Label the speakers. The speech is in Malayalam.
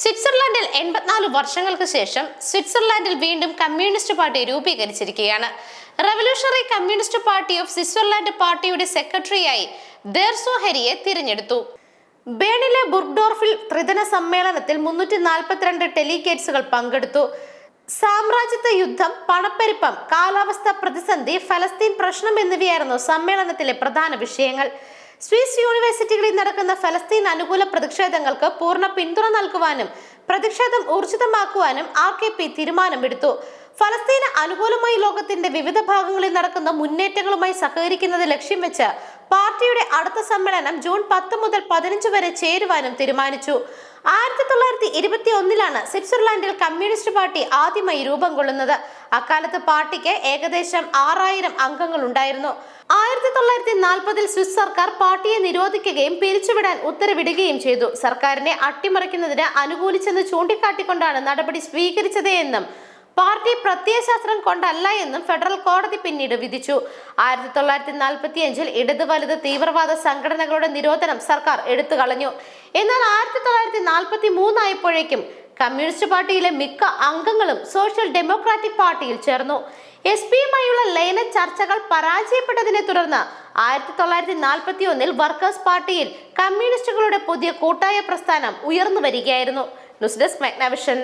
Speaker 1: സ്വിറ്റ്സർലാൻഡിൽ എൺപത്തിനാല് വർഷങ്ങൾക്ക് ശേഷം സ്വിറ്റ്സർലാൻഡിൽ വീണ്ടും communist party രൂപീകരിച്ചിരിക്കുകയാണ്. Revolutionary communist party of Switzerland പാർട്ടിയുടെ സെക്രട്ടറിയായി ദേർസോ ഹെരിയെ തിരഞ്ഞെടുത്തു. ബേണിലെ ബുർഡോർഫിൽ ത്രിദിന സമ്മേളനത്തിൽ മുന്നൂറ്റി നാൽപ്പത്തിരണ്ട് ടെലിഗേറ്റ്സുകൾ പങ്കെടുത്തു. സാമ്രാജ്യത്വ യുദ്ധം പണപ്പെരുപ്പം കാലാവസ്ഥ പ്രതിസന്ധി ഫലസ്തീൻ പ്രശ്നം എന്നിവയായിരുന്നു സമ്മേളനത്തിലെ പ്രധാന വിഷയങ്ങൾ. സ്വിസ് യൂണിവേഴ്സിറ്റികളിൽ നടക്കുന്ന ഫലസ്തീൻ അനുകൂല പ്രതിഷേധങ്ങൾക്ക് പൂർണ പിന്തുണ നൽകുവാനും പ്രതിഷേധം ഊർജിതമാക്കുവാനും ആർ കെ പി തീരുമാനമെടുത്തു. ഫലസ്തീന് അനുകൂലമായി ലോകത്തിന്റെ വിവിധ ഭാഗങ്ങളിൽ നടക്കുന്ന മുന്നേറ്റങ്ങളുമായി സഹകരിക്കുന്നത് ലക്ഷ്യം വെച്ച് പാർട്ടിയുടെ അടുത്ത സമ്മേളനം ജൂൺ പത്ത് മുതൽ പതിനഞ്ച് വരെ ചേരുവാനും തീരുമാനിച്ചു. ആയിരത്തി തൊള്ളായിരത്തി ഇരുപത്തി ഒന്നിലാണ് സ്വിറ്റ്സർലാൻഡിൽ കമ്മ്യൂണിസ്റ്റ് പാർട്ടി ആദ്യമായി രൂപം കൊള്ളുന്നത്. അക്കാലത്ത് പാർട്ടിക്ക് ഏകദേശം ആറായിരം അംഗങ്ങൾ ഉണ്ടായിരുന്നു ആയിരത്തി തൊള്ളായിരത്തി നാൽപ്പതിൽ സ്വിസ് സർക്കാർ പാർട്ടിയെ നിരോധിക്കുകയും പിരിച്ചുവിടാൻ ഉത്തരവിടുകയും ചെയ്തു. സർക്കാരിനെ അട്ടിമറിക്കുന്നതിന് അനുകൂലിച്ചെന്ന് ചൂണ്ടിക്കാട്ടിക്കൊണ്ടാണ് നടപടി സ്വീകരിച്ചത് എന്നും പാർട്ടി പ്രത്യയശാസ്ത്രം കൊണ്ടല്ല എന്നും ഫെഡറൽ കോടതി പിന്നീട് വിധിച്ചു. ആയിരത്തി തൊള്ളായിരത്തി നാൽപ്പത്തി അഞ്ചിൽ ഇടത് വലുത് തീവ്രവാദ സംഘടനകളുടെ നിരോധനം സർക്കാർ എടുത്തു കളഞ്ഞു എന്നാൽ ആയിരത്തി തൊള്ളായിരത്തി നാൽപ്പത്തി മൂന്നായപ്പോഴേക്കും കമ്മ്യൂണിസ്റ്റ് പാർട്ടിയിലെ മിക്ക അംഗങ്ങളും സോഷ്യൽ ഡെമോക്രാറ്റിക് പാർട്ടിയിൽ ചേർന്നു. എസ് പിയുമായുള്ള ലയന ചർച്ചകൾ പരാജയപ്പെട്ടതിനെ തുടർന്ന് ആയിരത്തി തൊള്ളായിരത്തി നാൽപ്പത്തി ഒന്നിൽ വർക്കേഴ്സ് പാർട്ടിയിൽ കമ്മ്യൂണിസ്റ്റുകളുടെ പുതിയ കൂട്ടായ പ്രസ്ഥാനം ഉയർന്നു വരികയായിരുന്നു. News desk മെഗ്നാവിഷൻ.